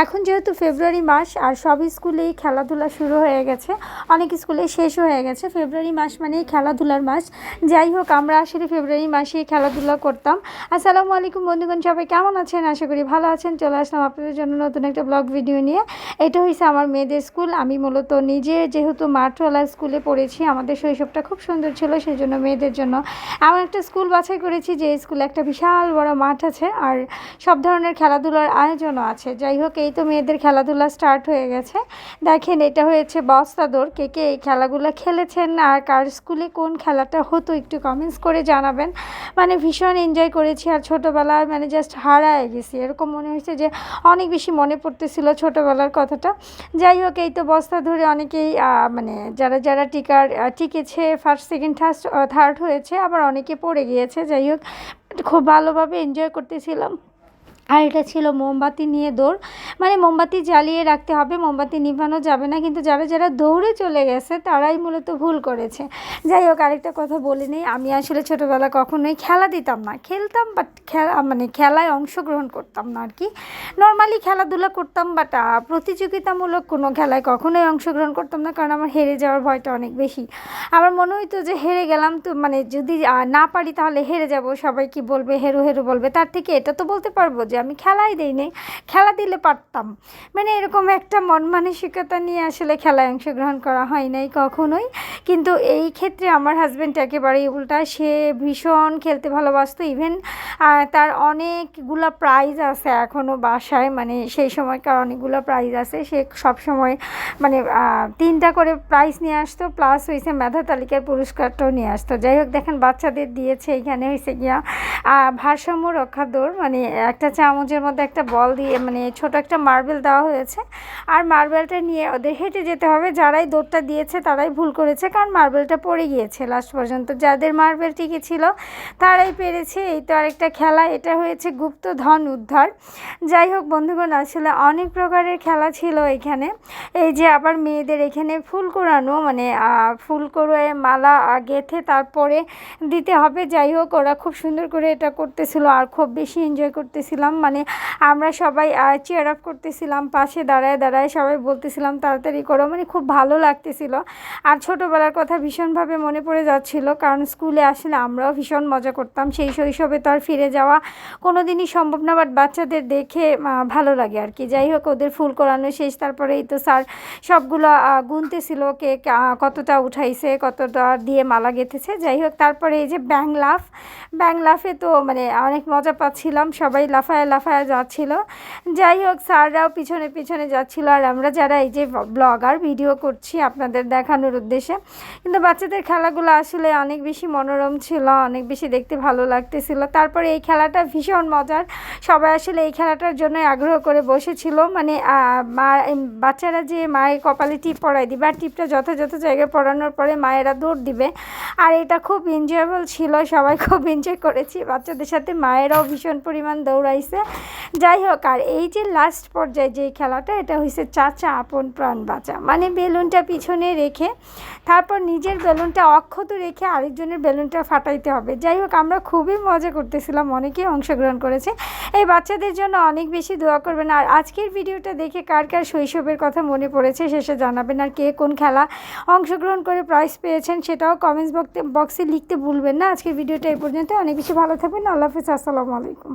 এখন যেহেতু ফেব্রুয়ারি মাস আর সব স্কুলেই খেলাধুলা শুরু হয়ে গেছে, অনেক স্কুলে শেষ হয়ে গেছে। ফেব্রুয়ারি মাস মানেই খেলাধুলার মাস। যাই হোক, আমরা আসলে ফেব্রুয়ারি মাসেই খেলাধুলা করতাম। আসসালামু আলাইকুম বন্ধুগণ, সবাই কেমন আছেন? আশা করি ভালো আছেন। চলে আসলাম আপনাদের জন্য নতুন একটা ব্লগ ভিডিও নিয়ে। এটা হয়েছে আমার মেয়েদের স্কুল। আমি মূলত নিজে যেহেতু মাঠওয়ালা স্কুলে পড়েছি, আমাদের শৈশবটা খুব সুন্দর ছিল সেই জন্য মেয়েদের জন্য এমন একটা স্কুল বাছাই করেছি যে স্কুলে একটা বিশাল বড় মাঠ আছে আর সব ধরনের খেলাধুলার আয়োজনও আছে। যাই হোক এই তো মেয়েদের খেলাধুলা স্টার্ট হয়ে গেছে। দেখেন, এটা হয়েছে বস্তা দৌড় কে কে এই খেলাগুলো খেলেছেন আর কার স্কুলে কোন খেলাটা হতো একটু কমেন্টস করে জানাবেন। মানে ভীষণ এনজয় করেছি আর ছোটোবেলায় মানে জাস্ট হারায় গেছি। এরকম মনে হয়েছে যে অনেক বেশি মনে পড়তেছিল ছোটোবেলার কথাটা। যাই হোক, এই তো বস্তা ধরে অনেকেই মানে যারা যারা টিকার টিকেছে ফার্স্ট সেকেন্ড থার্ড থার্ড হয়েছে, আবার অনেকে পড়ে গিয়েছে। যাই হোক, খুব ভালোভাবে এনজয় করতেছিলাম। আর এটা ছিল মোমবাতি নিয়ে দৌড়। মানে মোমবাতি জ্বালিয়ে রাখতে হবে, মোমবাতি নিভানো যাবে না, কিন্তু যারা যারা দৌড়ে চলে গেছে তারাই মূলত ভুল করেছে। যাই হোক, আরেকটা কথা বলে নেই, আমি আসলে ছোটোবেলা কখনোই খেলা দিতাম না, খেলতাম বাট খেলা মানে খেলায় অংশগ্রহণ করতাম না আর কি নর্মালি খেলাধুলা করতাম বাট প্রতিযোগিতামূলক কোনো খেলায় কখনোই অংশগ্রহণ করতাম না, কারণ আমার হেরে যাওয়ার ভয়টা অনেক বেশি। আমার মনে হইতো যে হেরে গেলাম তো মানে যদি না পারি তাহলে হেরে যাব, সবাই কি বলবে, হেরো হেরো বলবে, তার থেকে এটা তো বলতে পারব যে আমি খেলাই দেই নাই। খেলা দিলে পারতাম মানে এরকম একটা মন মানসিকতা নিয়ে আসলে খেলায় অংশগ্রহণ করা হয় নাই কখনোই। কিন্তু এই ক্ষেত্রে আমার হাজব্যান্ড একেবারেই উল্টা। সে ভীষণ খেলতে ভালোবাসতো। ইভেন তার অনেকগুলা প্রাইজ আছে এখনও বাসায় মানে সেই সময়কার অনেকগুলো প্রাইজ আছে। সে সব সময় মানে তিনটা করে প্রাইজ নিয়ে আসতো প্লাস হয়েছে মেধা তালিকার পুরস্কারটাও নিয়ে আসতো। যাই হোক, দেখেন বাচ্চাদের দিয়েছে এইখানে হয়েছে গিয়া ভারসাম্য রক্ষা দৌড় মানে একটা চামচের মধ্যে একটা বল দিয়ে মানে ছোট একটা মার্বেল দেওয়া হয়েছে। আর মার্বেলটা নিয়ে ওদের হেঁটে যেতে হবে, যারাই দৌড়টা দিয়েছে তারাই ভুল করেছে, কারণ মার্বেলটা পড়ে গিয়েছে। লাস্ট পর্যন্ত যাদের মার্বেল টিকে ছিল, তারাই পেরেছে। এই তো আরেকটা খেলা, এটা হয়েছে গুপ্ত ধন উদ্ধার। যাই হোক বন্ধুগণ, আসলে অনেক প্রকারের খেলা ছিল এখানে। এই যে আবার মেয়েদের এখানে ফুল কোরানো মানে ফুল করে মালা গেঁথে তারপরে দিতে হবে। যাই হোক, ওরা খুব সুন্দর করে এটা করতেছিল আর খুব বেশি এনজয় করতেছিলাম। মানে আমরা সবাই চেয়ার আপ করতেছিলাম, পাশে দাঁড়ায় দাঁড়ায় সবাই বলতেছিলাম, তাড়াতাড়ি করো। মানে খুব ভালো লাগতেছিল। আর ছোটোবেলার কথা ভীষণভাবে মনে পড়ে যাচ্ছিল, কারণ স্কুলে আসলে আমরাও ভীষণ মজা করতাম। সেই শৈশবে তো আর ফিরে যাওয়া কোনো দিনই সম্ভব না বাট বাচ্চাদের দেখে ভালো লাগে আর কি। যাই হোক, ওদের ফুল করানো শেষ তারপরে এই তো স্যার সবগুলো গুনতেছিল কে কতটা উঠাইছে, কতটা দিয়ে মালা গেঁথেছে। যাই হোক, তারপরে এই যে ব্যাং লাফ, ব্যাং লাফে তো মানে অনেক মজা পাচ্ছিলাম, সবাই লাফায় লাফায় যাচ্ছিল। যাই হোক, স্যাররাও পিছনে পিছনে যাচ্ছিল, আর আমরা যারা এই যে ব্লগার, ভিডিও করছি আপনাদের দেখানোর উদ্দেশ্যে, কিন্তু বাচ্চাদের খেলাগুলো আসলে অনেক বেশি মনোরম ছিল, অনেক বেশি দেখতে ভালো লাগতেছিল। তারপরে এই খেলাটা ভীষণ মজার। সবাই আসলে এই খেলাটার জন্য আগ্রহ করে বসেছিল। মানে বাচ্চারা যে মায়ের কপালে টিপ পড়ায় দিবে আর টিপটা যথাযথ জায়গায় পড়ানোর পরে মায়েরা দৌড় দিবে। আর এটা খুব এনজয়েবল ছিল, সবাই খুব এনজয় করেছি। বাচ্চাদের সাথে মায়েরাও ভীষণ পরিমাণ দৌড়াইছে। যাই হোক আর এই যে লাস্ট পর্যায়ে যে খেলাটা, এটা হয়েছে চাচা আপন প্রাণ বাঁচা। মানে বেলুনটা পিছনে রেখে, তারপর নিজের বেলুনটা অক্ষত রেখে আরেকজনের বেলুনটা ফাটাইতে হবে। যাই হোক আমরা খুবই মজা করতেছিলাম, অনেকেই অংশগ্রহণ করেছে। এই বাচ্চাদের জন্য অনেক বেশি দোয়া করবেন। আর আজকের ভিডিওটা দেখে কার কার শৈশবের কথা মনে পড়েছে, শেষে জানাবেন। আর কে কোন খেলা অংশগ্রহণ করে প্রাইজ পেয়েছেন, সেটাও কমেন্টস বক্সে লিখতে ভুলবেন না। আজকের ভিডিওটা এই পর্যন্ত অনেক বেশি ভালো থাকবেন। আল্লাহ হাফিজ। আসসালামু আলাইকুম।